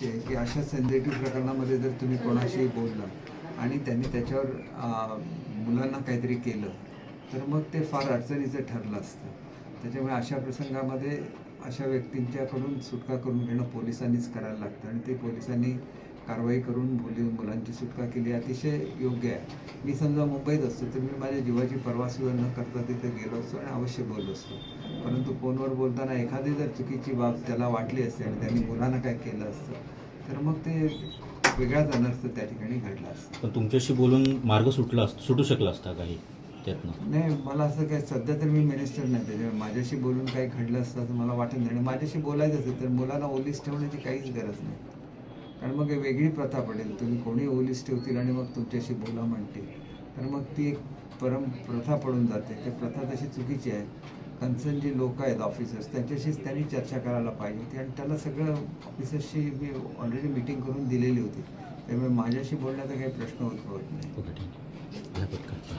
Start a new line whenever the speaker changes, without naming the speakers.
अशी आहे की अशा सेन्सिटिव्ह प्रकरणामध्ये जर तुम्ही कोणाशी बोलला आणि त्यांनी त्याच्यावर मुलांना काहीतरी केलं तर मग ते फार अडचणीचं ठरलं असतं. त्याच्यामुळे अशा प्रसंगामध्ये अशा व्यक्तींच्याकडून सुटका करून घेणं पोलिसांनीच करायला लागतं आणि ते पोलिसांनी कारवाई करून मुली मुलांची सुटका केली. अतिशय योग्य आहे. मी समजा मुंबईत असतो तर मी माझ्या जीवाची पर्वा सुद्धा न करता तिथे गेलो असतो आणि अवश्य बोललो असतो. परंतु फोनवर बोलताना एखादी जर चुकीची बाब त्याला वाटली असते आणि त्यांनी मुलांना काय केलं असतं तर मग ते वेगळाच अनर्थ त्या ठिकाणी घडला असतं.
पण तुमच्याशी बोलून मार्ग सुटला असता सुटू शकला असता काही त्यातनं?
नाही मला असं काय सध्या तर मी मिनिस्टर नाही. त्याच्यामुळे माझ्याशी बोलून काही घडलं असतं असं मला वाटत नाही. आणि माझ्याशी बोलायचं असेल तर मुलांना ओलीस ठेवण्याची काहीच गरज नाही. कारण मग वेगळी प्रथा पडेल. तुम्ही कोणी ओलीस ठेवतील आणि मग तुमच्याशी बोला म्हणतील. तर मग ती एक परम प्रथा पडून जाते. ते प्रथा तशी चुकीची आहे. कन्सर्न जी लोक आहेत ऑफिसर्स त्यांच्याशीच त्यांनी चर्चा करायला पाहिजे होती. आणि त्याला सगळं ऑफिसर्सशी मी ऑलरेडी मिटिंग करून दिलेली होती. त्यामुळे माझ्याशी बोलण्याचा काही प्रश्न उद्भवत नाही.